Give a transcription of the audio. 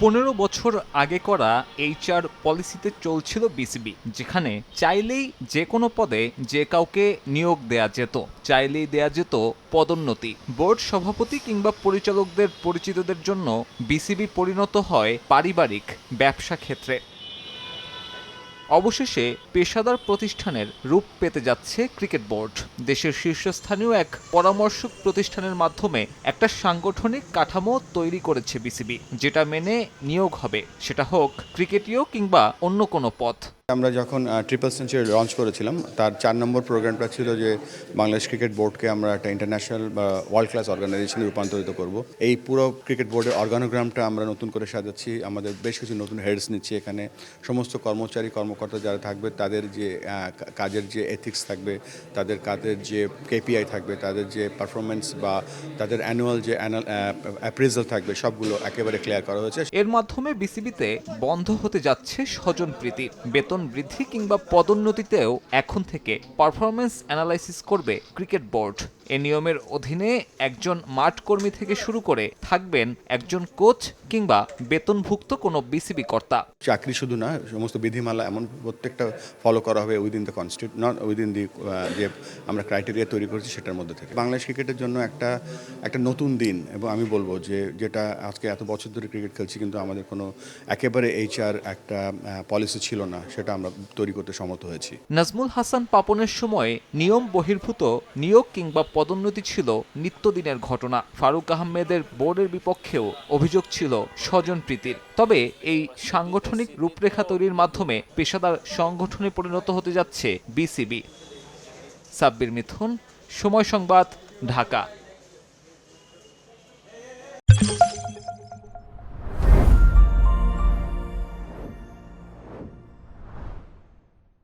পনেরো বছর আগে করা এইচআর পলিসিতে চলছিল বিসিবি, যেখানে চাইলেই যে কোনো পদে যে কাউকে নিয়োগ দেয়া যেত, চাইলেই দেয়া যেত পদোন্নতি। বোর্ড সভাপতি কিংবা পরিচালকদের পরিচিতদের জন্য বিসিবি পরিণত হয় পারিবারিক ব্যবসা ক্ষেত্রে। অবশেষে পেশাদার প্রতিষ্ঠানের রূপ পেতে যাচ্ছে ক্রিকেট বোর্ড। দেশের শীর্ষস্থানীয় এক পরামর্শক প্রতিষ্ঠানের মাধ্যমে একটা সাংগঠনিক কাঠামো তৈরি করেছে বিসিবি, যেটা মেনে নিয়োগ হবে। সেটা হোক ক্রিকেটীয় কিংবা অন্য কোনো পথ। আমরা যখন ট্রিপল সেঞ্চুরি লঞ্চ করেছিলাম, তার চার নম্বর প্রোগ্রামটা ছিল যে বাংলাদেশ ক্রিকেট বোর্ডকে আমরা একটা ইন্টারন্যাশনাল বা ওয়ার্ল্ড ক্লাস অর্গানাইজেশনে রূপান্তরিত করব। এই পুরো ক্রিকেট বোর্ডের অর্গানোগ্রামটা আমরা নতুন করে সাজাচ্ছি। আমাদের বেশ কিছু নতুন হেডস নিচ্ছি এখানে। সমস্ত কর্মচারী, কর্মকর্তা যারা থাকবে, তাদের যে কাজের যে এথিক্স থাকবে, তাদের কাজের যে কেপিআই থাকবে, তাদের যে পারফরমেন্স বা তাদের অ্যানুয়াল যে অ্যাপ্রেজাল থাকবে, সবগুলো একেবারে ক্লিয়ার করা হয়েছে। এর মাধ্যমে বিসিবিতে বন্ধ হতে যাচ্ছে স্বজন প্রীতি। বেতন বৃদ্ধি কিংবা পদোন্নতিতেও এখন থেকে পারফরমেন্স অ্যানালাইসিস করবে ক্রিকেট বোর্ড। এ নিয়মের অধীনে একজন মাঠ কর্মী থেকে শুরু করে থাকবেন একজন কোচ কিংবা বেতনভুক্ত কোনো বিসিবি কর্তা। চাকরি শুধু না, সমস্ত বিধিমালা এমন প্রত্যেকটা ফলো করা হবে within the constitute not within the যে আমরা ক্রাইটেরিয়া তৈরি করেছি সেটার মধ্যে থেকে। বাংলাদেশ ক্রিকেটের জন্য একটা একটা নতুন দিন এবং আমি বলব যে যেটা আজকে এত বছর ধরে ক্রিকেট খেলছি কিন্তু আমাদের কোনো একেবারে এইচআর একটা পলিসি ছিল না। সেটা আমরা তৈরি করতে সমর্থ হয়েছি। নাজমুল হাসান পাপনের সময় নিয়ম বহির্ভূত নিয়োগ কিংবা পদোন্নতি ছিল নিত্যদিনের ঘটনা। ফারুক আহমেদের বোর্ডের বিপক্ষেও অভিযোগ ছিল স্বজন প্রীতির। তবে এই সাংগঠনিক রূপরেখা তৈরির মাধ্যমে পেশাদার সংগঠনে পরিণত হতে যাচ্ছে বিসিবি। সাব্বির মিথুন, সময় সংবাদ, ঢাকা।